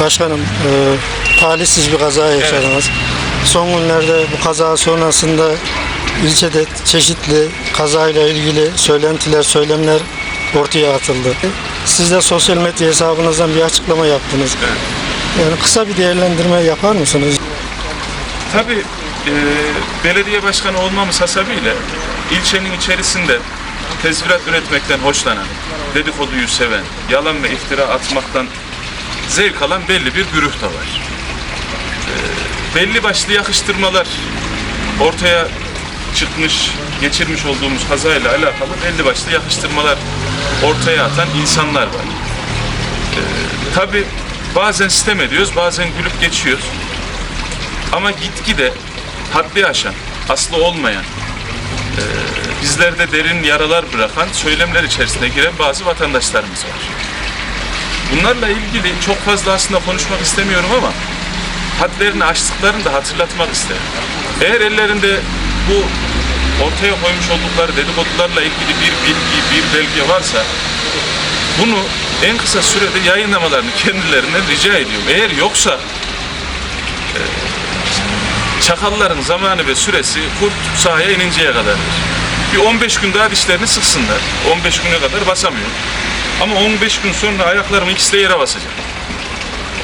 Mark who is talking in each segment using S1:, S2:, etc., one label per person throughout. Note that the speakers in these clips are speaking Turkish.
S1: Başkanım, e, talihsiz bir kaza yaşadınız. Son günlerde bu kaza sonrasında ilçede çeşitli kazayla ilgili söylentiler, söylemler ortaya atıldı. Siz de sosyal medya hesabınızdan bir açıklama yaptınız. Yani kısa bir değerlendirme yapar mısınız?
S2: Tabii e, belediye başkanı olmamız hasebiyle ilçenin içerisinde tezvirat üretmekten hoşlanan, dedikoduyu seven, yalan ve iftira atmaktan zevk alan belli bir güruh da var. E, belli başlı yakıştırmalar ortaya çıkmış, geçirmiş olduğumuz kazayla alakalı belli başlı yakıştırmalar ortaya atan insanlar var. E, tabii bazen sitem ediyoruz, bazen gülüp geçiyoruz. Ama gitgide haddi aşan, aslı olmayan, e, bizlerde derin yaralar bırakan söylemler içerisine giren bazı vatandaşlarımız var. Bunlarla ilgili çok fazla aslında konuşmak istemiyorum ama hadlerini aştıklarını da hatırlatmak isterim. Eğer ellerinde bu ortaya koymuş oldukları dedikodularla ilgili bir bilgi, bir belge varsa bunu en kısa sürede yayınlamalarını kendilerinden rica ediyorum. Eğer yoksa çakalların zamanı ve süresi kurt sahaya ininceye kadardır. Bir 15 gün daha dişlerini sıksınlar. 15 güne kadar basamıyor. Ama 15 gün sonra ayaklarım ikisi de yere basacak.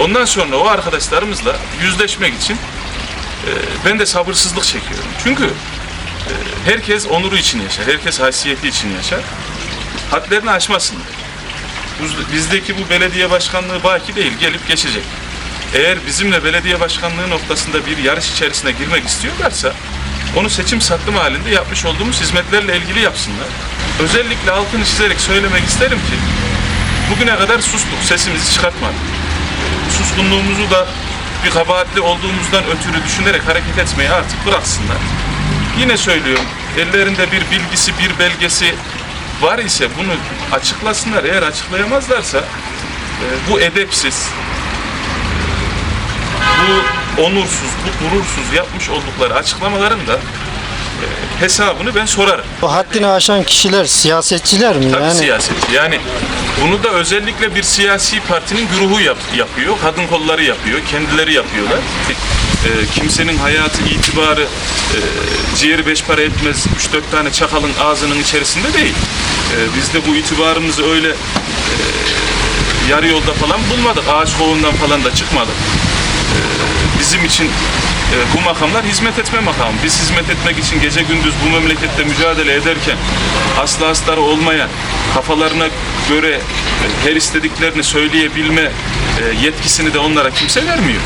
S2: Ondan sonra o arkadaşlarımızla yüzleşmek için e, ben de sabırsızlık çekiyorum. Çünkü e, herkes onuru için yaşar, herkes haysiyeti için yaşar. Hadlerini aşmasınlar. Biz- Bizdeki bu belediye başkanlığı baki değil, gelip geçecek. Eğer bizimle belediye başkanlığı noktasında bir yarış içerisine girmek istiyorlarsa onu seçim sattım halinde yapmış olduğumuz hizmetlerle ilgili yapsınlar. Özellikle altını çizerek söylemek isterim ki bugüne kadar sustuk, sesimizi çıkartmadık. Suskunluğumuzu da bir kabahatli olduğumuzdan ötürü düşünerek hareket etmeyi artık bıraksınlar. Yine söylüyorum, ellerinde bir bilgisi, bir belgesi var ise bunu açıklasınlar. Eğer açıklayamazlarsa e, bu edepsiz, bu onursuz, bu gurursuz yapmış oldukları açıklamaların da e, hesabını ben sorarım.
S1: Bu haddini aşan kişiler siyasetçiler mi?
S2: Tabii
S1: yani
S2: siyasetçi. Yani bunu da özellikle bir siyasi partinin güruhu yap- yapıyor. Kadın kolları yapıyor. Kendileri yapıyorlar. E, kimsenin hayatı, itibarı, e, ciğeri beş para etmez 3-4 tane çakalın ağzının içerisinde değil. E, biz de bu itibarımızı öyle e, yarı yolda falan bulmadık. Ağaç kovuğundan falan da çıkmadık. E, bizim için e, bu makamlar hizmet etme makamı. Biz hizmet etmek için gece gündüz bu memlekette mücadele ederken aslı astarı olmayan, kafalarına göre e, her istediklerini söyleyebilme e, yetkisini de onlara kimse vermiyor.